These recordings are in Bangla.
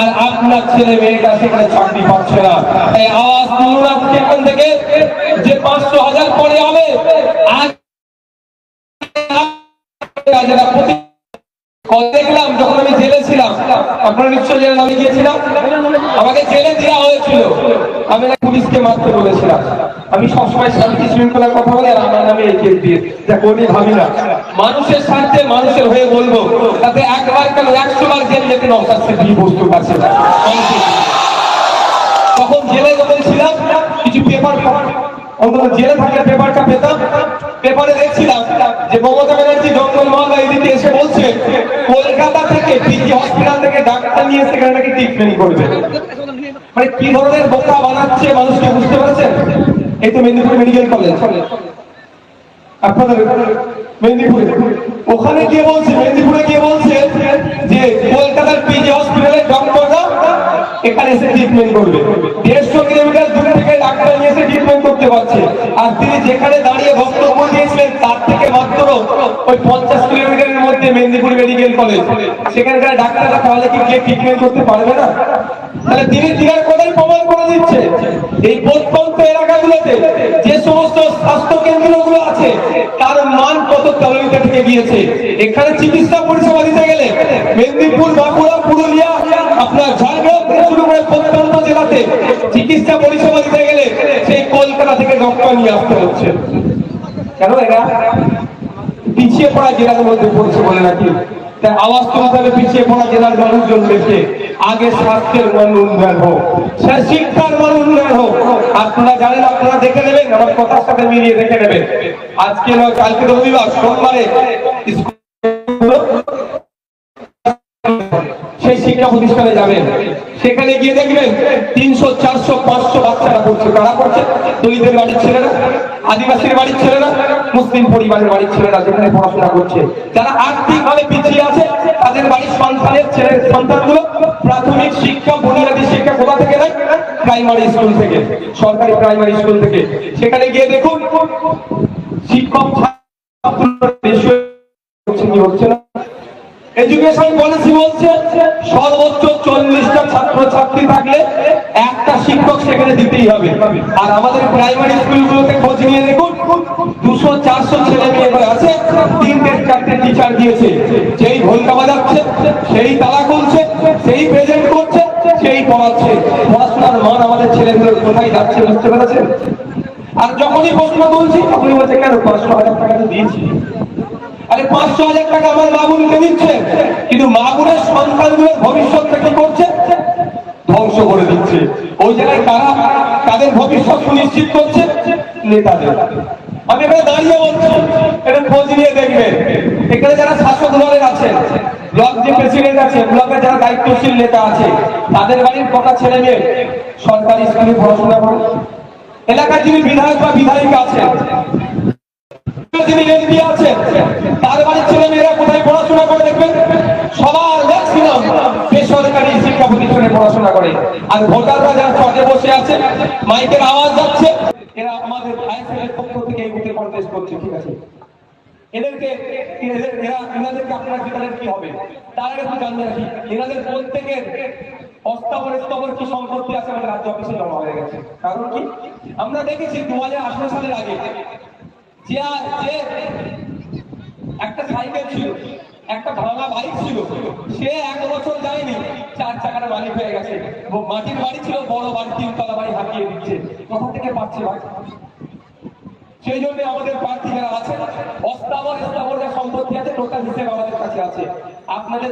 আর আপনার ছেলে মেয়েটা সেখানে চাকরি পাচ্ছে না। আওয়াজ তুলুন আজকে এখান থেকে যে পাঁচশো হাজার পরে হবে, আজ আজ দেখলাম, যখন আমি জেলে ছিলাম, আপনারা নিশ্চয় আমাকে জেলে দেওয়া হয়েছিল। আমি পুলিশকে মারতে বলেছিলাম। আমি সবসময় শান্তি শৃঙ্খলার কথা বলে আমার নামে এই কেস দিয়ে। যা কোনই ভাবি না। মানুষের স্বার্থে মানুষের হয়ে বলব, তাতে একবার কেন একশো বার জেল যেতে নৌকার কি বস্তু কাছে তখন জেলে যখন ছিলাম, কিছু পেপার অন্তত জেলে থাকলে পেপারটা পেতাম। পেপারে দেখছিলাম যে মমতা ব্যানার্জি জঙ্গল মহল্লা এদিকে এসে বলছে, কলকাতা থেকে পিজি হসপিটাল থেকে ডাক্তার নিয়ে সেখানে নাকি ট্রিটমেন্ট করবে মানে কি ধরনের বোকা বানাচ্ছে মানুষকে বুঝতে পারছেন? তো মেদিনীপুর মেডিকেল কলেজ। আপনাদের মেদিনীপুরে। ওখানে গিয়ে বলছে, মেদিনীপুরে গিয়ে বলছে যে কলকাতার পিজি হসপিটালে ডক্টররা এখানে এসে ট্রিটমেন্ট করবে। দেড়শো কিলোমিটার দূরে থেকে ডাক্তার নিয়ে এসে ট্রিটমেন্ট করতে পারছে। আর তিনি যেখানে দাঁড়িয়ে বক্তব্য দিয়েছিলেন তার থেকে মাত্র মেদিনীপুর মেডিকেল কলেজ। সেখানকার ডাক্তাররা তাহলে কি গিয়ে ট্রিটমেন্ট করতে পারবে না? তাহলে তিনি দিনের কথাই প্রমাণ করে দিচ্ছে। এই প্রত্যন্ত এলাকাগুলোতে যে সমস্ত স্বাস্থ্য কেন্দ্রগুলো আছে, তার মান কত তলানিতে থেকে গিয়েছে? এখানে চিকিৎসা পরিষেবা দিতে গেলে মেদিনীপুর, বাঁকুড়া, পুরুলিয়া, আপনার ঝাড়গ্রাম শুরু করে প্রত্যন্ত জেলাতে চিকিৎসা পরিষেবা দিতে গেলে সেই কলকাতা থেকে ডক্টর নিয়ে আসতে হচ্ছে। কেন এরা পিছিয়ে পড়া জেলার মধ্যে পড়ছে বলে নাকি? তাই আওয়াজ তুলতে পিছিয়ে পড়া জেলার মানুষজন দেখে আগে স্বাস্থ্যের মান উন্নয়ন হোক স্যার শিক্ষার মান উন্নয়ন হোক। আপনারা জানেন, আপনারা দেখে নেবেন, আমার কথার সাথে মিলিয়ে দেখে নেবেন। আজকে নয়, কালকে রবিবার, সোমবারে সেই শিক্ষা প্রতিষ্ঠানে যাবেন। সেখানে গিয়ে দেখবেন তিনশো, চারশো, পাঁচশো বাচ্চারা পড়ছে। কারা পড়ছে? দলিতের বাড়ির ছেলেরা। আদিবাসীর বাড়ির ছেলেরা, মুসলিম পরিবারের বাড়ির ছেলেরা যেখানে পড়াশোনা করছে। যারা আর্থিক ভাবে পিছিয়ে আছে, তাদের বাড়ির সন্তানের ছেলের সন্তানগুলো প্রাথমিক শিক্ষা, বুনিয়াদী শিক্ষা কোথা থেকে নেয়? প্রাইমারি স্কুল থেকে, সরকারি প্রাইমারি স্কুল থেকে। সেখানে গিয়ে দেখুন, শিক্ষক সর্বোচ্চ চল্লিশটা ছাত্র ছাত্রী থাকলে একটা শিক্ষক সেখানে দিতেই হবে। আর আমাদের প্রাইমারি স্কুলগুলোতে খোঁজ আর যখনই প্রশ্ন তুলছি, তখনই বলছে, কেন পাঁচশো হাজার টাকা দিয়েছি? আরে, পাঁচশো হাজার টাকা আমার মাগুনকে দিচ্ছে, কিন্তু মাগুনের ভবিষ্যৎ থেকে করছে? ধ্বংস করে দিচ্ছে। ওই জায়গায় কারা তাদের ভবিষ্যৎ সুনিশ্চিত করছে? নেতাদের। আমি এখানে দাঁড়িয়ে বলছি এটা খোঁজ নিয়ে দেখবেন এখানে যারা শাসক দলের আছেন ব্লক যে প্রেসিডেন্ট আছে, ব্লকের যারা দায়িত্বশীল নেতা আছে, তাদের বাড়ির কটা ছেলে মেয়ে সরকারি স্কুলে পড়াশোনা করে? এলাকার যিনি বিধায়ক বা বিধায়িকা আছেন যিনি এমপি আছেন, তার বাড়ির ছেলে মেয়েরা কোথায় পড়াশোনা করে দেখবেন? সবার ম্যাক্সিমাম বেসরকারি শিক্ষা প্রতিষ্ঠানে পড়াশোনা করে। আর ভোটাররা যারা চটে বসে আছে, মাইকের আওয়াজ যাচ্ছে এরা আমাদের আইএসএল এর পক্ষ এই করছে, ঠিক আছে? এদেরকে, এদের- এরা, এনাদেরকে আপনারা কি হবে। তার আগে একটু জানতে রাখি এনাদের প্রত্যেকের অস্তাবর স্তবর কি সম্পত্তি আছে আমাদের রাজ্য অফিসে জমা হয়ে গেছে? কারণ কি? আমরা দেখেছি দু হাজার আঠারো সালের আগে যে যে একটা সাইকেল ছিল, একটা ভাঙা বাইক ছিল, সে এক বছর যায়নি, চার চাকার মালিক হয়ে গেছে। মাটির বাড়ি ছিল বড় বাড়ি, তিনতলা বাড়ি হাঁকিয়ে দিচ্ছে। কোথা থেকে পাচ্ছে ভাই? সেই জন্য আমাদের প্রার্থী যারা আছে অস্তাবর স্থাবর সম্পত্তি আছে, টোটাল হিসেবে আমাদের কাছে আছে। আপনাদের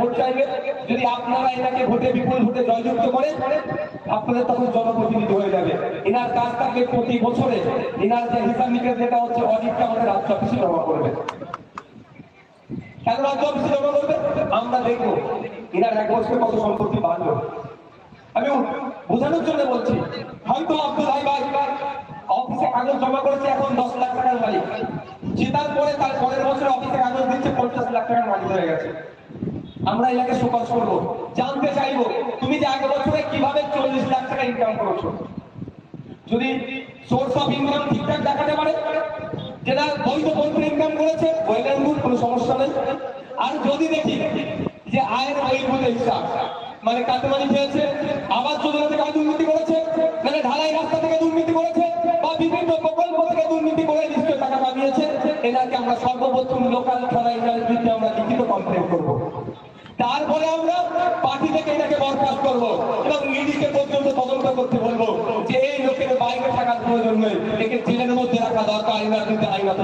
ভোট চাইবে, যদি আপনারা এনাকে ভোটে বিপুল ভোটে জয়যুক্ত আপনাদের তখন জনপ্রতিনিধি হয়ে যাবে। এনার কাজ থাকবে প্রতি বছরে। এনার যে হিসাব যেটা হচ্ছে অডিটটা আমাদের রাজ্য অফিসে জমা করবে। কেন রাজ্য অফিসে জমা করবে? আমরা দেখব। এনার এক বছরে কত সম্পত্তি বাড়লো। আমি বোঝানোর জন্য বলছি, হয়তো আব্দুল ভাই ভাই আমরা এলাকে করব। জানতে চাইব, তুমি যে বছরে কীভাবে চল্লিশ লাখ টাকা ইনকাম যদি সোর্স অফ ইনকাম ঠিকঠাক দেখাতে পারে যেটা বৈধ পন্থে ইনকাম করেছে কোনো সমস্যা নেই। আর যদি দেখি যে আয়ের বহির্ভূত হিসাব মানে খেয়েছে আবাস যোজনা থেকে দুর্নীতি করেছে তারপরে আমরা পার্টি থেকে এটাকে বরখাস্ত এবং নিজেকে পর্যন্ত তদন্ত করতে বলব যে এই লোকের বাইরে থাকার প্রয়োজন নেই, একে জেলের মধ্যে রাখা দরকার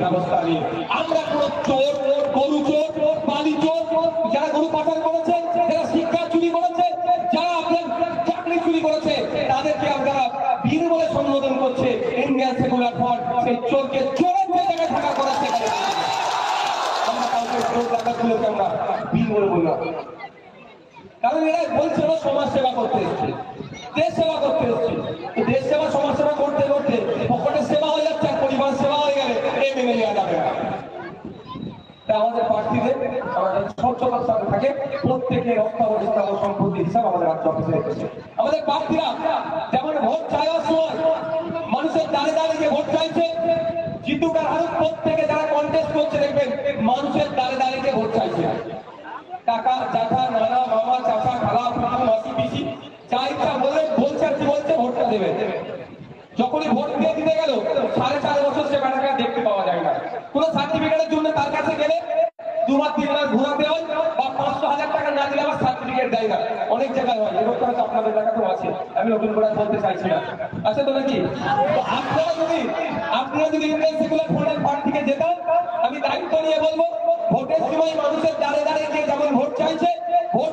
ব্যবস্থা নিয়ে। আমরা কোনো চোর, গরু চোর, বালি চোর, যারা গরু পাচার করেছে যারা শিক্ষা চুরি করেছে যারা আপনার চাকরি চুরি করেছে তাদেরকে আমরা বীর বলে সম্বোধন করছে ইন্ডিয়ান সেকুলার ফ্রন্ট সেই চোরকে চোরের যে জায়গায় থাকা করেছে আমরা কাউকে চোর ডাকাতগুলোকে আমরা বীর বলে বললাম কারণ এরা বলছে সমাজ সেবা করতে এসছে। দেশ সেবা করতে এসছে। দেশ সেবা, সমাজ সেবা করতে করতে পকেটের সেবা হয়ে যাচ্ছে আর পরিবার সেবা হয়ে গেলে এ মেনে নেওয়া যাবে আমাদের প্রার্থীদের, আমাদের স্বচ্ছতার সাথে থাকে। প্রত্যেকের সম্পত্তি হিসাব আমাদের রাজ্য অফিসে আমাদের প্রার্থীরা যেমন ভোট চাইবার সময় মানুষের দাঁড়ে দাঁড়িয়ে গিয়ে ভোট চাইছে জিতুকার হারুক প্রত্যেকে যারা কন্টেস্ট করছে দেখবেন মানুষের দাঁড়ে দাঁড়িয়ে গিয়ে ভোট চাইছে কাকা চাচা নানা মামা চাচা আমি নতুন করে আমি দায়িত্ব নিয়ে বলব, ভোটের সময় মানুষের দাঁড়ে দাঁড়িয়ে যেমন ভোট চাইছে, ভোট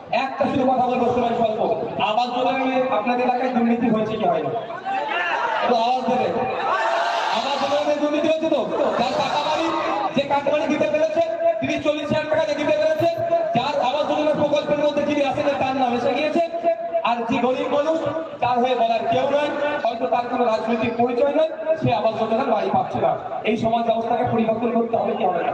একটা শুধু কথা বলব সময় স্বল্প আবাস যোজনা আপনাদের এলাকায় দুর্নীতি হয়েছে কি হয়নি একটু আওয়াজ দেবে। আবাস যোজনায় দুর্নীতি হয়েছে তো? যার টাকা বাড়ি যে কাটবাড়ি দিতে পেরেছে, তিনি চল্লিশ হাজার টাকা দিতে পেরেছে, যার আবাস যোজনা প্রকল্পের মধ্যে যিনি আসেন তার নাম এসে গিয়েছে। আর যে গরিব মানুষ, তার হয়ে বলার কেউ নয়, হয়তো তার কোনো রাজনৈতিক পরিচয় নয়, সে আবাস যোজনার বাড়ি পাচ্ছে না। এই সমাজ ব্যবস্থাকে পরিবর্তন করতে হবে কি হবে না?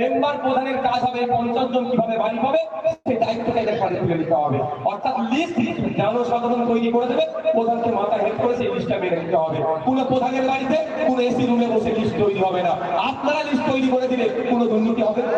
মেম্বার প্রধানের কাজ হবে পঞ্চাশ জন কীভাবে বাড়ি পাবে, সেই দায়িত্বটা এদের কাজে তুলে নিতে হবে। অর্থাৎ লিস্ট জনসাধারণ তৈরি করে দেবে, প্রধানকে মাথা হেড করে সেই লিস্টটা মেনে নিতে হবে। কোনো প্রধানের বাড়িতে, কোনো এসি রুমে বসে লিস্ট তৈরি হবে না। আপনারা লিস্ট তৈরি করে দিলে কোনো দুর্নীতি হবে না।